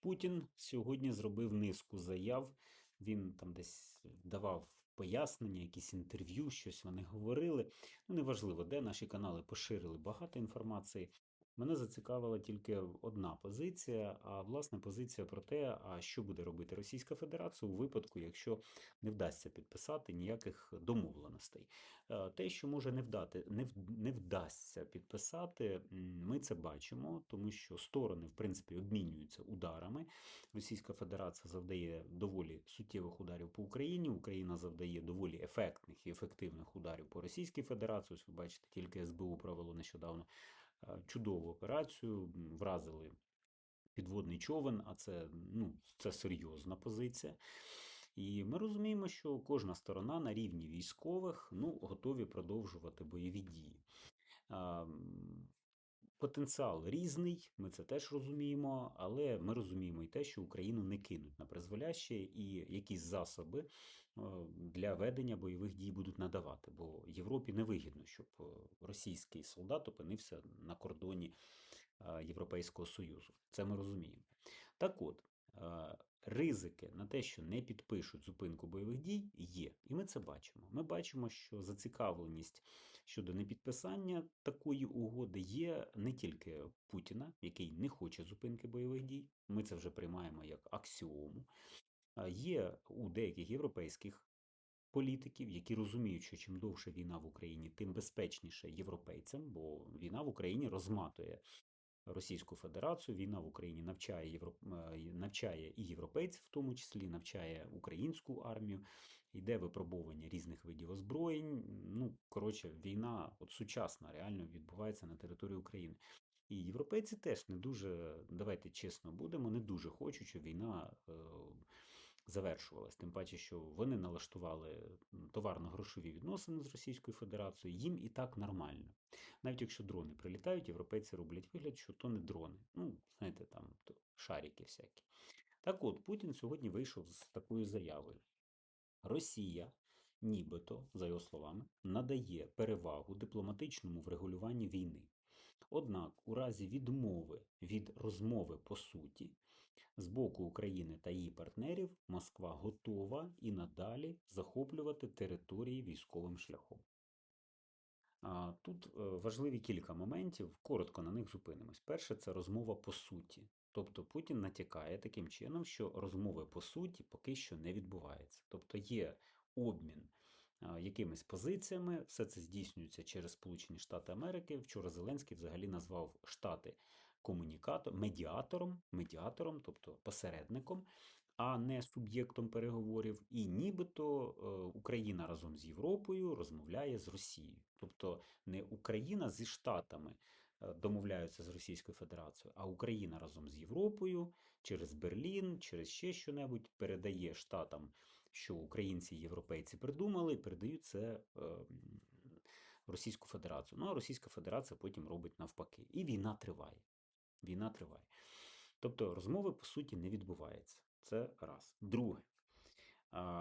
Путін сьогодні зробив низку заяв. Він там десь давав пояснення, якісь інтерв'ю, щось вони говорили. Ну, неважливо, де наші канали поширили багато інформації. Мене зацікавила тільки одна позиція, а власне позиція про те, а що буде робити Російська Федерація у випадку, якщо не вдасться підписати ніяких домовленостей. Е, Те, що може не вдати, не, не вдасться підписати, ми це бачимо, тому що сторони, в принципі, обмінюються ударами. Російська Федерація завдає доволі суттєвих ударів по Україні. Україна завдає доволі ефектних і ефективних ударів по Російській Федерації. Ось ви бачите, тільки СБУ провело нещодавно чудову операцію, вразили підводний човен, а це, ну, це серйозна позиція. І ми розуміємо, що кожна сторона на рівні військових ну, готові продовжувати бойові дії. Потенціал різний, ми це теж розуміємо, але ми розуміємо і те, що Україну не кинуть на призволяще, і якісь засоби е, для ведення бойових дій будуть надавати. Бо Європі не вигідно, щоб е, російський солдат опинився на кордоні е, Європейського Союзу. Це ми розуміємо. Так от, ризики на те, що не підпишуть зупинку бойових дій, є. І ми це бачимо. Ми бачимо, що зацікавленість щодо непідписання такої угоди є не тільки Путіна, який не хоче зупинки бойових дій. Ми це вже приймаємо як аксіому. Є у деяких європейських політиків, які розуміють, що чим довше війна в Україні, тим безпечніше європейцям, бо війна в Україні розматує Російську Федерацію. Війна в Україні навчає європ... е, навчає і європейців, в тому числі навчає українську армію. Йде випробовування різних видів озброєнь. Ну, коротше, війна от сучасна реально відбувається на території України. І європейці теж не дуже, давайте чесно будемо, не дуже хочуть, щоб війна е, завершувалась. Тим паче, що вони налаштували товарно-грошові відносини з Російською Федерацією, їм і так нормально. Навіть якщо дрони прилітають, європейці роблять вигляд, що то не дрони. Ну, знаєте, там то шарики всякі. Так от, Путін сьогодні вийшов з такою заявою. Росія, нібито, за його словами, надає перевагу дипломатичному врегулюванні війни. Однак, у разі відмови від розмови по суті, з боку України та її партнерів Москва готова і надалі захоплювати території військовим шляхом. Тут е, важливі кілька моментів, коротко на них зупинимось. Перше, це розмова по суті. Тобто Путін натякає таким чином, що розмови по суті поки що не відбувається. Тобто є обмін якимись позиціями, все це здійснюється через Сполучені Штати Америки. Вчора Зеленський взагалі назвав Штати комунікатором, медіатором, медіатором, тобто посередником, а не суб'єктом переговорів. І нібито е, Україна разом з Європою розмовляє з Росією. Тобто не Україна зі Штатами домовляються з Російською Федерацією, а Україна разом з Європою через Берлін, через ще що-небудь передає Штатам, що українці європейці придумали, і передають це е, в Російську Федерацію. Ну а Російська Федерація потім робить навпаки. І війна триває. Війна триває. Тобто розмови по суті не відбувається. Це раз. Друге,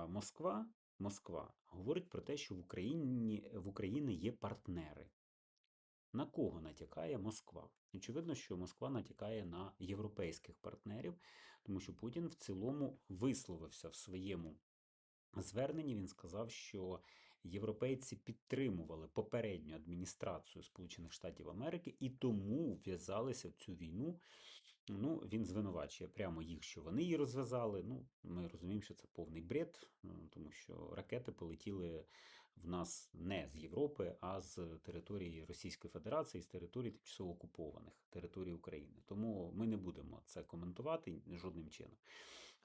Москва, Москва говорить про те, що в Україні в Україні є партнери. На кого натякає Москва? Очевидно, що Москва натякає на європейських партнерів, тому що Путін в цілому висловився в своєму зверненні. Він сказав, що європейці підтримували попередню адміністрацію Сполучених Штатів Америки і тому вв'язалися в цю війну. Ну, він звинувачує прямо їх, що вони її розв'язали. Ну, ми розуміємо, що це повний бред, тому що ракети полетіли в нас не з Європи, а з території Російської Федерації, з території тимчасово окупованих територій України. Тому ми не будемо це коментувати жодним чином.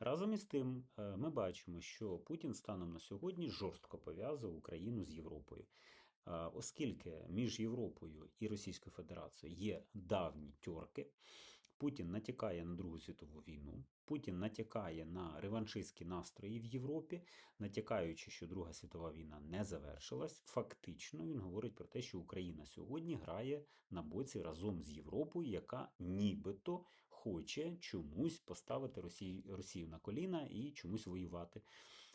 Разом із тим, е, ми бачимо, що Путін станом на сьогодні жорстко пов'язав Україну з Європою. Е, Оскільки між Європою і Російською Федерацією є давні тьорки, Путін натякає на Другу світову війну, Путін натякає на реваншистські настрої в Європі, натякаючи, що Друга світова війна не завершилась. Фактично він говорить про те, що Україна сьогодні грає на боці разом з Європою, яка нібито хоче чомусь поставити Росію, Росію на коліна і чомусь воювати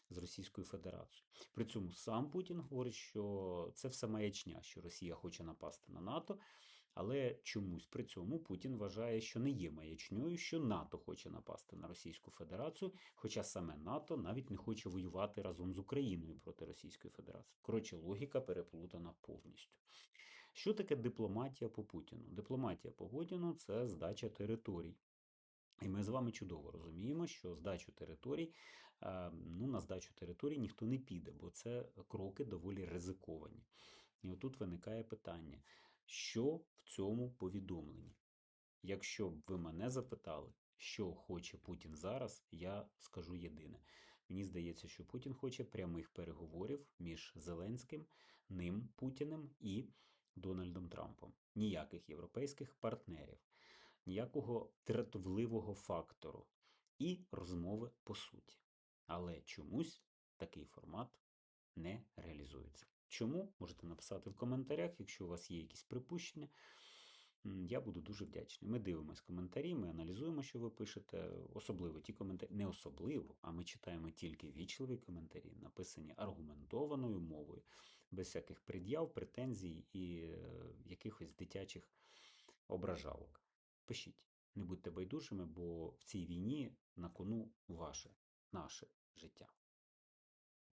з Російською Федерацією. При цьому сам Путін говорить, що це все маячня, що Росія хоче напасти на НАТО. Але чомусь при цьому Путін вважає, що не є маячньою, що НАТО хоче напасти на Російську Федерацію, хоча саме НАТО навіть не хоче воювати разом з Україною проти Російської Федерації. Коротше, логіка переплутана повністю. Що таке дипломатія по Путіну? Дипломатія по Путіну це здача територій. І ми з вами чудово розуміємо, що здачу територій, е, ну на здачу територій ніхто не піде, бо це кроки доволі ризиковані. І отут виникає питання, що в цьому повідомленні? Якщо б ви мене запитали, що хоче Путін зараз, я скажу єдине. Мені здається, що Путін хоче прямих переговорів між Зеленським, ним Путіним і Дональдом Трампом. Ніяких європейських партнерів, ніякого тратовливого фактору і розмови по суті. Але чомусь такий формат не реалізується. Чому? Можете написати в коментарях, якщо у вас є якісь припущення. Я буду дуже вдячний. Ми дивимось коментарі, ми аналізуємо, що ви пишете. Особливо ті коментарі, не особливо, а ми читаємо тільки вічливі коментарі, написані аргументованою мовою, без всяких пред'яв, претензій і е, якихось дитячих ображалок. Пишіть, не будьте байдужими, бо в цій війні на кону ваше, наше життя.